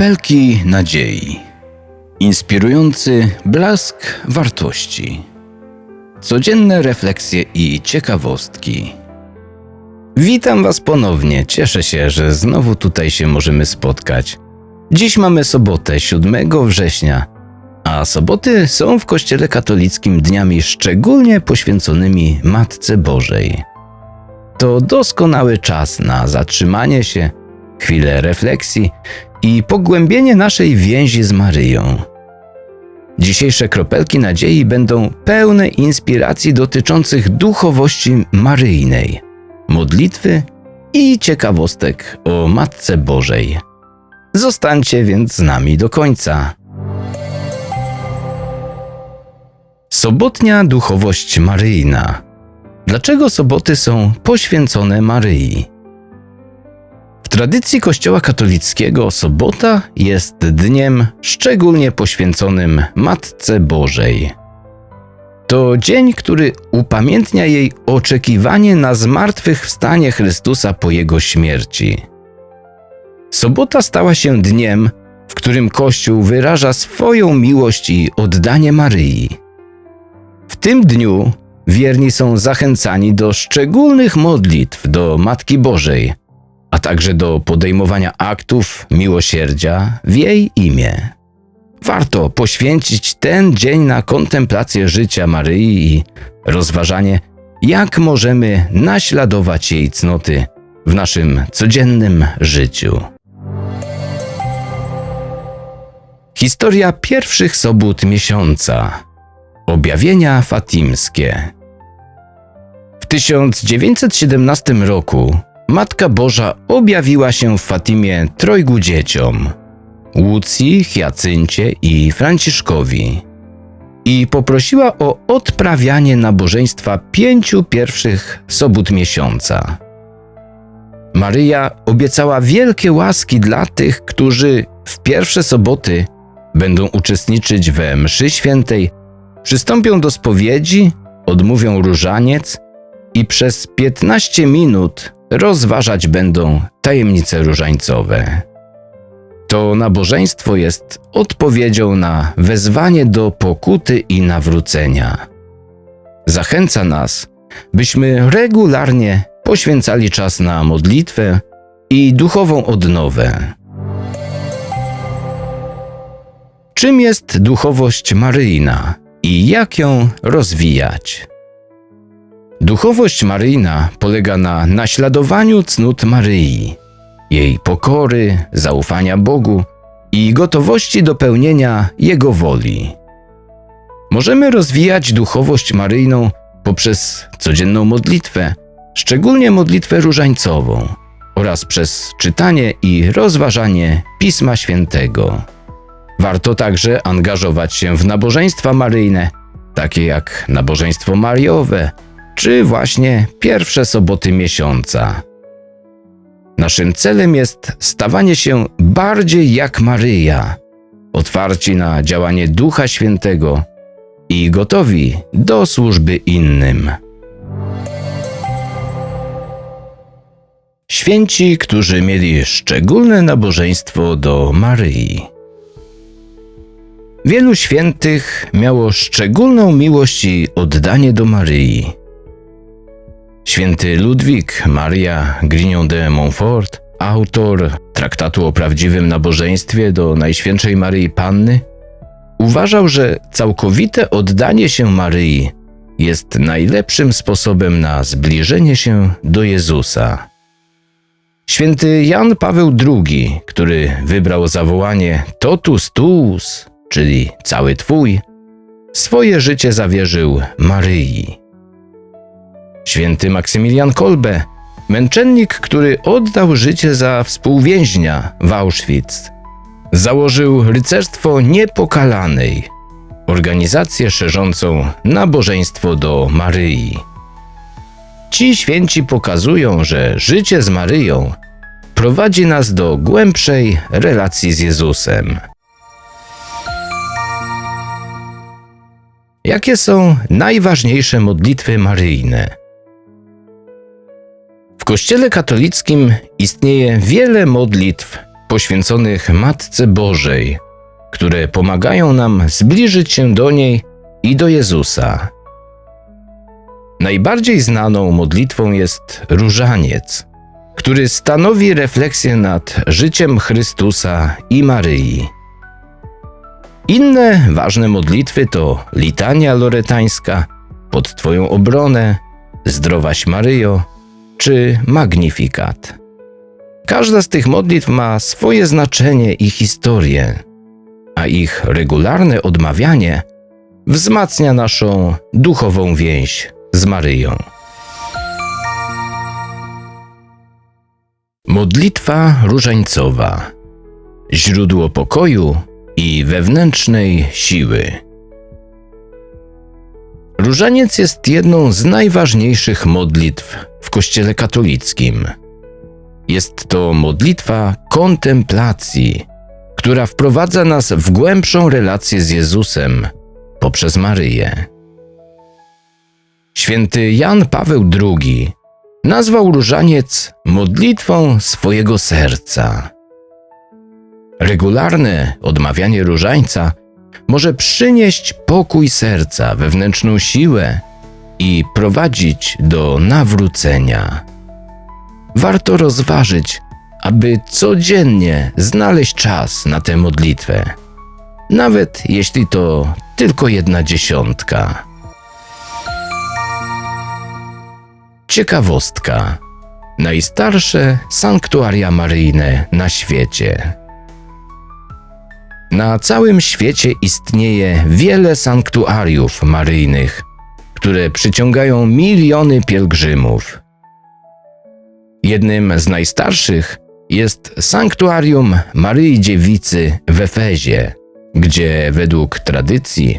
Kropelki nadziei. Inspirujący blask wartości. Codzienne refleksje i ciekawostki. Witam Was ponownie. Cieszę się, że znowu tutaj się możemy spotkać. Dziś mamy sobotę, 7 września, a soboty są w Kościele katolickim dniami szczególnie poświęconymi Matce Bożej. To doskonały czas na zatrzymanie się, chwilę refleksji i pogłębienie naszej więzi z Maryją. Dzisiejsze kropelki nadziei będą pełne inspiracji dotyczących duchowości maryjnej, modlitwy i ciekawostek o Matce Bożej. Zostańcie więc z nami do końca. Sobotnia duchowość maryjna. Dlaczego soboty są poświęcone Maryi? Tradycji Kościoła katolickiego sobota jest dniem szczególnie poświęconym Matce Bożej. To dzień, który upamiętnia jej oczekiwanie na zmartwychwstanie Chrystusa po jego śmierci. Sobota stała się dniem, w którym Kościół wyraża swoją miłość i oddanie Maryi. W tym dniu wierni są zachęcani do szczególnych modlitw do Matki Bożej, a także do podejmowania aktów miłosierdzia w jej imię. Warto poświęcić ten dzień na kontemplację życia Maryi i rozważanie, jak możemy naśladować jej cnoty w naszym codziennym życiu. Historia pierwszych sobót miesiąca. Objawienia fatimskie. W 1917 roku Matka Boża objawiła się w Fatimie trojgu dzieciom Łucji, Hiacyncie i Franciszkowi i poprosiła o odprawianie nabożeństwa pięciu pierwszych sobót miesiąca. Maryja obiecała wielkie łaski dla tych, którzy w pierwsze soboty będą uczestniczyć we mszy świętej, przystąpią do spowiedzi, odmówią różaniec i przez 15 minut rozważać będą tajemnice różańcowe. To nabożeństwo jest odpowiedzią na wezwanie do pokuty i nawrócenia. Zachęca nas, byśmy regularnie poświęcali czas na modlitwę i duchową odnowę. Czym jest duchowość maryjna i jak ją rozwijać? Duchowość maryjna polega na naśladowaniu cnót Maryi, jej pokory, zaufania Bogu i gotowości do pełnienia Jego woli. Możemy rozwijać duchowość maryjną poprzez codzienną modlitwę, szczególnie modlitwę różańcową, oraz przez czytanie i rozważanie Pisma Świętego. Warto także angażować się w nabożeństwa maryjne, takie jak nabożeństwo Mariowe, czy właśnie pierwsze soboty miesiąca. Naszym celem jest stawanie się bardziej jak Maryja, otwarci na działanie Ducha Świętego i gotowi do służby innym. Święci, którzy mieli szczególne nabożeństwo do Maryi. Wielu świętych miało szczególną miłość i oddanie do Maryi. Święty Ludwik Maria Grignon de Montfort, autor traktatu o prawdziwym nabożeństwie do Najświętszej Maryi Panny, uważał, że całkowite oddanie się Maryi jest najlepszym sposobem na zbliżenie się do Jezusa. Święty Jan Paweł II, który wybrał zawołanie Totus tuus, czyli cały Twój, swoje życie zawierzył Maryi. Święty Maksymilian Kolbe, męczennik, który oddał życie za współwięźnia w Auschwitz, założył rycerstwo niepokalanej, organizację szerzącą nabożeństwo do Maryi. Ci święci pokazują, że życie z Maryją prowadzi nas do głębszej relacji z Jezusem. Jakie są najważniejsze modlitwy maryjne? Kościele katolickim istnieje wiele modlitw poświęconych Matce Bożej, które pomagają nam zbliżyć się do niej i do Jezusa. Najbardziej znaną modlitwą jest różaniec, który stanowi refleksję nad życiem Chrystusa i Maryi. Inne ważne modlitwy to litania loretańska, pod Twoją obronę, zdrowaś Maryjo czy magnifikat. Każda z tych modlitw ma swoje znaczenie i historię, a ich regularne odmawianie wzmacnia naszą duchową więź z Maryją. Modlitwa różańcowa źródło pokoju i wewnętrznej siły. Różaniec jest jedną z najważniejszych modlitw w Kościele katolickim. Jest to modlitwa kontemplacji, która wprowadza nas w głębszą relację z Jezusem poprzez Maryję. Święty Jan Paweł II nazwał różaniec modlitwą swojego serca. Regularne odmawianie różańca może przynieść pokój serca, wewnętrzną siłę i prowadzić do nawrócenia. Warto rozważyć, aby codziennie znaleźć czas na tę modlitwę, nawet jeśli to tylko jedna dziesiątka. Ciekawostka. Najstarsze sanktuaria maryjne na świecie. Na całym świecie istnieje wiele sanktuariów maryjnych, które przyciągają miliony pielgrzymów. Jednym z najstarszych jest sanktuarium Maryi Dziewicy w Efezie, gdzie według tradycji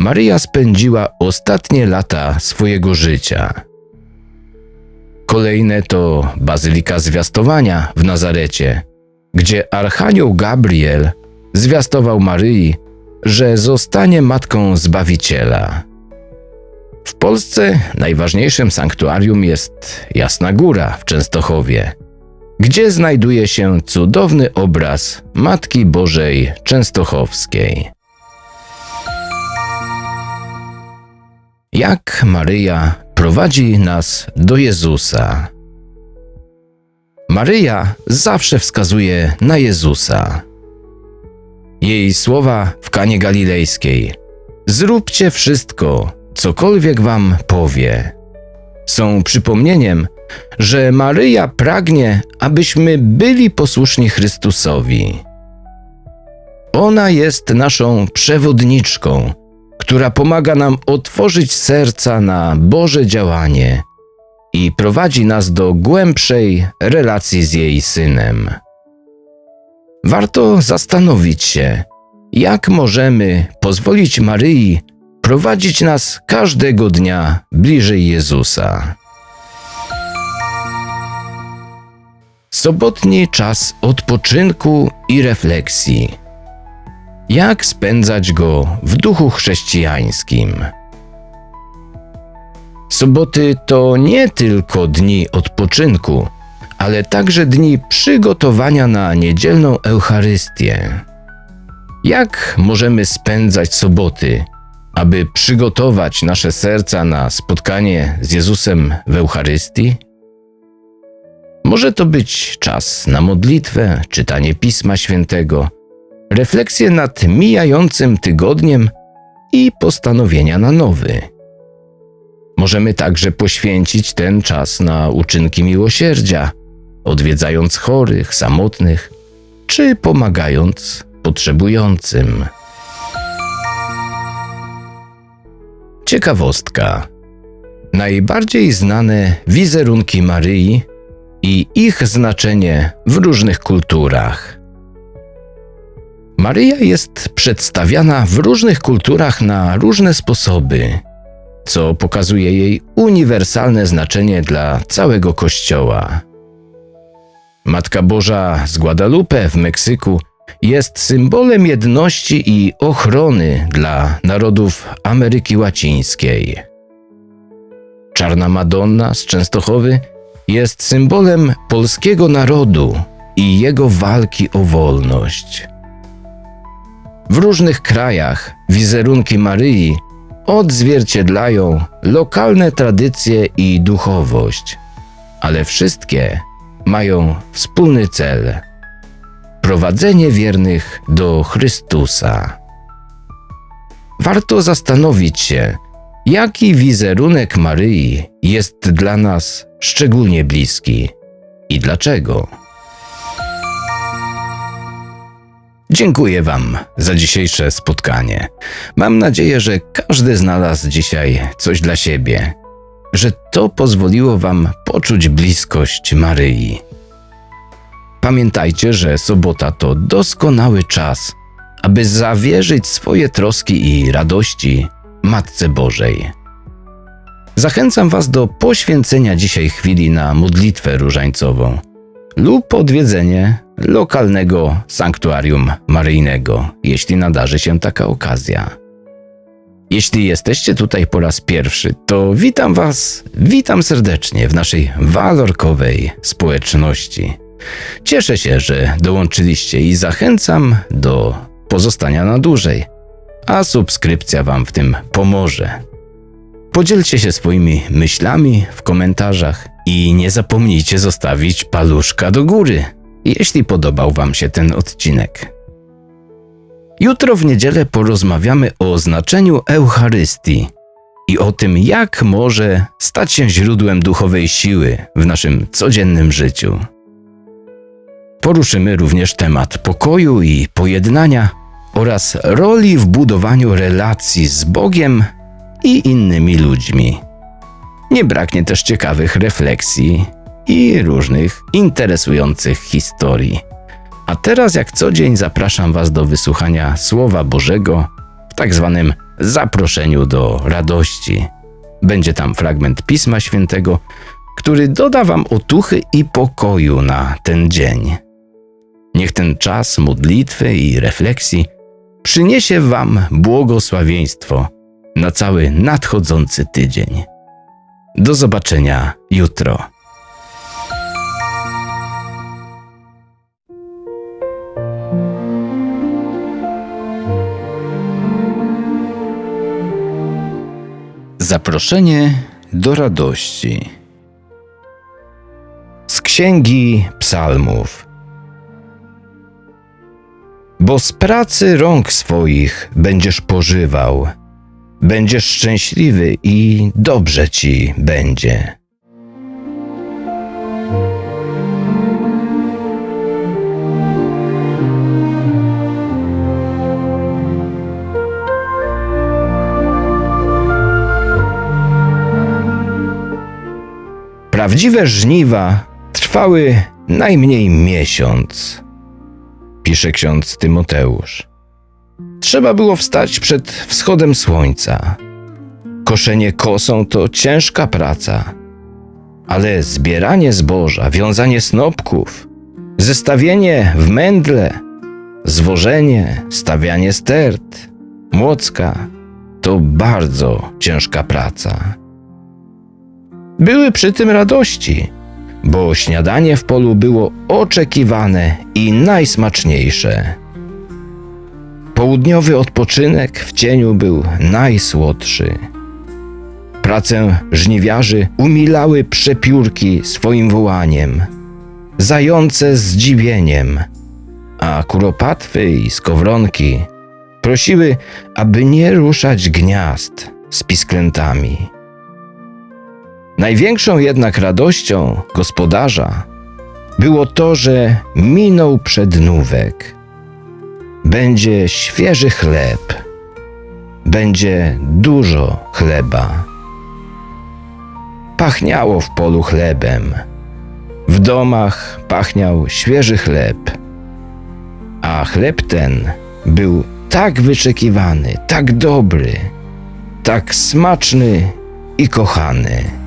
Maryja spędziła ostatnie lata swojego życia. Kolejne to Bazylika Zwiastowania w Nazarecie, gdzie Archanioł Gabriel zwiastował Maryi, że zostanie matką Zbawiciela. W Polsce najważniejszym sanktuarium jest Jasna Góra w Częstochowie, gdzie znajduje się cudowny obraz Matki Bożej Częstochowskiej. Jak Maryja prowadzi nas do Jezusa? Maryja zawsze wskazuje na Jezusa. Jej słowa w Kanie Galilejskiej: Zróbcie wszystko, cokolwiek wam powie. Są przypomnieniem, że Maryja pragnie, abyśmy byli posłuszni Chrystusowi. Ona jest naszą przewodniczką, która pomaga nam otworzyć serca na Boże działanie i prowadzi nas do głębszej relacji z jej synem. Warto zastanowić się, jak możemy pozwolić Maryi prowadzić nas każdego dnia bliżej Jezusa. Sobotni czas odpoczynku i refleksji. Jak spędzać go w duchu chrześcijańskim? Soboty to nie tylko dni odpoczynku, ale także dni przygotowania na niedzielną Eucharystię. Jak możemy spędzać soboty, aby przygotować nasze serca na spotkanie z Jezusem w Eucharystii? Może to być czas na modlitwę, czytanie Pisma Świętego, refleksję nad mijającym tygodniem i postanowienia na nowy. Możemy także poświęcić ten czas na uczynki miłosierdzia, odwiedzając chorych, samotnych czy pomagając potrzebującym. Ciekawostka. Najbardziej znane wizerunki Maryi i ich znaczenie w różnych kulturach. Maryja jest przedstawiana w różnych kulturach na różne sposoby, co pokazuje jej uniwersalne znaczenie dla całego Kościoła. Matka Boża z Guadalupe w Meksyku jest symbolem jedności i ochrony dla narodów Ameryki Łacińskiej. Czarna Madonna z Częstochowy jest symbolem polskiego narodu i jego walki o wolność. W różnych krajach wizerunki Maryi odzwierciedlają lokalne tradycje i duchowość, ale wszystkie mają wspólny cel prowadzenie wiernych do Chrystusa. Warto zastanowić się, jaki wizerunek Maryi jest dla nas szczególnie bliski i dlaczego. Dziękuję Wam za dzisiejsze spotkanie. Mam nadzieję, że każdy znalazł dzisiaj coś dla siebie, że to pozwoliło Wam poczuć bliskość Maryi. Pamiętajcie, że sobota to doskonały czas, aby zawierzyć swoje troski i radości Matce Bożej. Zachęcam Was do poświęcenia dzisiaj chwili na modlitwę różańcową lub odwiedzenie lokalnego sanktuarium maryjnego, jeśli nadarzy się taka okazja. Jeśli jesteście tutaj po raz pierwszy, to witam Was, witam serdecznie w naszej walorkowej społeczności. Cieszę się, że dołączyliście i zachęcam do pozostania na dłużej, a subskrypcja Wam w tym pomoże. Podzielcie się swoimi myślami w komentarzach i nie zapomnijcie zostawić paluszka do góry, jeśli podobał Wam się ten odcinek. Jutro w niedzielę porozmawiamy o znaczeniu Eucharystii i o tym, jak może stać się źródłem duchowej siły w naszym codziennym życiu. Poruszymy również temat pokoju i pojednania oraz roli w budowaniu relacji z Bogiem i innymi ludźmi. Nie braknie też ciekawych refleksji i różnych interesujących historii. A teraz, jak co dzień, zapraszam Was do wysłuchania Słowa Bożego w tak zwanym zaproszeniu do radości. Będzie tam fragment Pisma Świętego, który doda Wam otuchy i pokoju na ten dzień. Niech ten czas modlitwy i refleksji przyniesie Wam błogosławieństwo na cały nadchodzący tydzień. Do zobaczenia jutro. Zaproszenie do radości. Z Księgi Psalmów. Bo z pracy rąk swoich będziesz pożywał, będziesz szczęśliwy i dobrze ci będzie. Prawdziwe żniwa trwały najmniej miesiąc, pisze ksiądz Tymoteusz. Trzeba było wstać przed wschodem słońca. Koszenie kosą to ciężka praca, ale zbieranie zboża, wiązanie snopków, zestawienie w mędle, zwożenie, stawianie stert, młocka to bardzo ciężka praca. Były przy tym radości, bo śniadanie w polu było oczekiwane i najsmaczniejsze. Południowy odpoczynek w cieniu był najsłodszy. Pracę żniwiarzy umilały przepiórki swoim wołaniem, zające zdziwieniem, a kuropatwy i skowronki prosiły, aby nie ruszać gniazd z pisklętami. Największą jednak radością gospodarza było to, że minął przednówek. Będzie świeży chleb, będzie dużo chleba. Pachniało w polu chlebem, w domach pachniał świeży chleb, a chleb ten był tak wyczekiwany, tak dobry, tak smaczny i kochany.